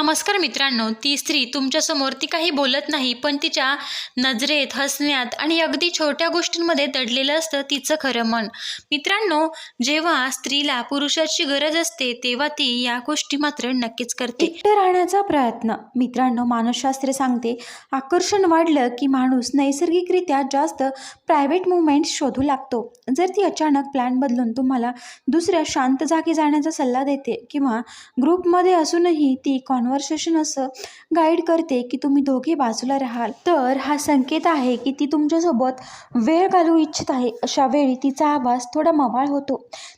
नमस्कार मित्रांनो ती स्त्री तुमच्यासमोर ती काही बोलत नाही पण तिच्या नजरेत हसण्यात आणि अगदी छोट्या गोष्टींमध्ये दडलेलं असतं तिचं खरं मन. मित्रांनो जेव्हा स्त्रीला पुरुषाची गरज असते तेव्हा ती या गोष्टी मात्र नक्कीच करते. एकटं राहण्याचा प्रयत्न. मित्रांनो मानसशास्त्र सांगते आकर्षण वाढलं की माणूस नैसर्गिकरित्या जास्त प्रायव्हेट मुवमेंट्स शोधू लागतो. जर ती अचानक प्लॅन बदलून तुम्हाला दुसऱ्या शांत जागी जाण्याचा सल्ला देते किंवा ग्रुपमध्ये असूनही ती कॉन्व्हर्सेशन असं गाईड करते की तुम्ही दोघे बाजूला राहाल. तर हा संकेत आहे की ती तुमच्यासोबत वेळ घालू इच्छित आहे. अशा वेळी तिचा आवाज थोडा मवाळ होतो.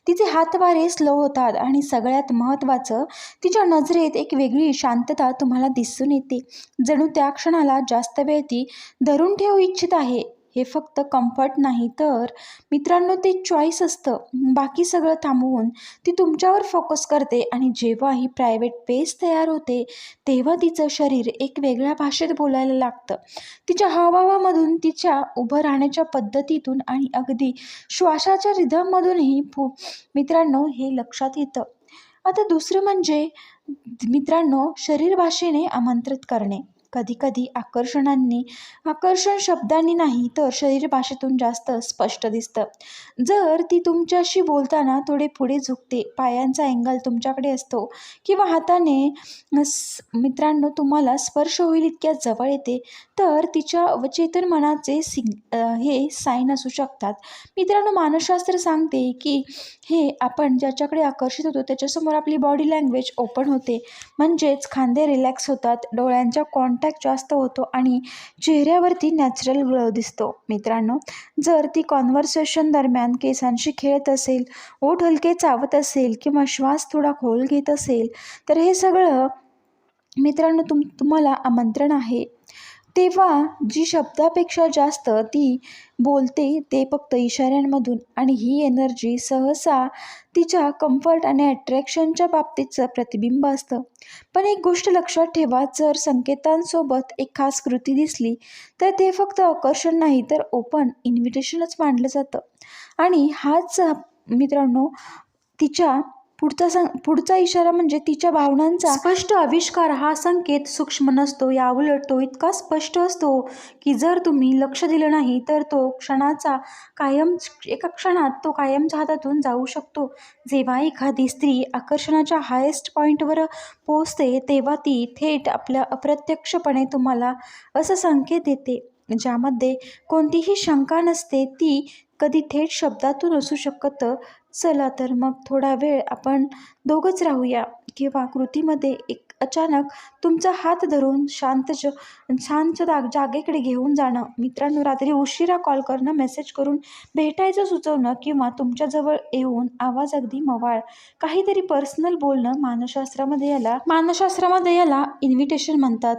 तिचे हातवारे स्लो होतात आणि सगळ्यात महत्त्वाचं तिच्या नजरेत एक वेगळी शांतता तुम्हाला दिसून येते. जणू त्या क्षणाला जास्त वेळ ती धरून ठेवू इच्छित आहे. हे फक्त कम्फर्ट नाही तर मित्रांनो ते चॉईस असतं. बाकी सगळं थांबवून ती तुमच्यावर फोकस करते आणि जेव्हा ही प्रायव्हेट पेस तयार होते तेव्हा तिचं शरीर एक वेगळ्या भाषेत बोलायला लागतं. तिच्या हावभावामधून तिच्या उभं राहण्याच्या पद्धतीतून आणि अगदी श्वासाच्या रिधममधूनही फु मित्रांनो हे लक्षात येतं. आता दुसरं म्हणजे मित्रांनो शरीर भाषेने आमंत्रित करणे. कधीकधी आकर्षणांनी आकर्षण शब्दांनी नाही तर शरीर भाषेतून जास्त स्पष्ट दिसतं. जर ती तुमच्याशी बोलताना थोडे पुढे झुकते पायांचा अँगल तुमच्याकडे असतो किंवा हाताने मित्रांनो तुम्हाला स्पर्श होईल इतक्या जवळ येते तर तिच्या अवचेतन मनाचे सिग हे साईन असू शकतात. मित्रांनो मानसशास्त्र सांगते की हे आपण ज्याच्याकडे आकर्षित होतो त्याच्यासमोर आपली बॉडी लँग्वेज ओपन होते. म्हणजेच खांदे रिलॅक्स होतात डोळ्यांच्या कॉन्टॅक्ट जास्त होतो आणि चेहऱ्यावरती नॅचरल ग्लो दिसतो. मित्रांनो जर ती कॉन्व्हर्सेशन दरम्यान केसांशी खेळत असेल ओठ हलके चावत असेल किंवा श्वास थोडा खोल घेत असेल तर हे सगळं मित्रांनो तुम तुम्हाला आमंत्रण आहे. तेव्हा जी शब्दापेक्षा जास्त ती बोलते ते फक्त इशाऱ्यांमधून. आणि ही एनर्जी सहसा तिच्या कम्फर्ट आणि अट्रॅक्शनच्या बाबतीतचं प्रतिबिंब असतं. पण एक गोष्ट लक्षात ठेवा जर संकेतांसोबत एक खास कृती दिसली तर ते फक्त आकर्षण नाही तर ओपन इन्व्हिटेशनच मानलं जातं. आणि हाच मित्रांनो तिच्या पुढचा सं पुढचा इशारा म्हणजे तिच्या भावनांचा स्पष्ट आविष्कार हा संकेत सूक्ष्म नसतो याउलट तो इतका स्पष्ट असतो की जर तुम्ही लक्ष दिलं नाही तर तो क्षणाचा कायम एका क्षणात तो कायमच्या हातातून जाऊ शकतो. जेव्हा एखादी स्त्री आकर्षणाच्या हायेस्ट पॉईंटवर पोचते तेव्हा ती थेट आपल्या अप्रत्यक्षपणे तुम्हाला असं संकेत देते. ज्यामध्ये कोणतीही शंका नसते ती कधी थेट शब्दातून असू शकतं. चला तर मग थोडा वेळ आपण दोघंच राहूया किंवा कृतीमध्ये एक अचानक तुमचा हात धरून शांत ज शांत जाग जागेकडे घेऊन जाणं. मित्रांनो रात्री उशिरा कॉल करणं मेसेज करून भेटायचं सुचवणं किंवा तुमच्याजवळ येऊन आवाज अगदी मवाळ काहीतरी पर्सनल बोलणं मानसशास्त्रामध्ये याला मानसशास्त्रामध्ये याला इन्व्हिटेशन म्हणतात.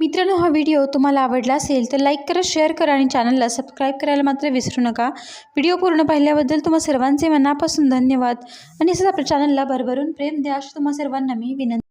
मित्रांनो हा व्हिडिओ तुम्हाला आवडला असेल तर लाईक करा शेअर करा आणि चॅनलला सबस्क्राईब करायला मात्र विसरू नका. व्हिडिओ पूर्ण पाहिल्याबद्दल तुम्हा सर्वांचे मनापासून धन्यवाद. आणि असंच आपल्या चॅनलला भरभरून प्रेम द्या अशी तुम्हा सर्वांना मी विनंती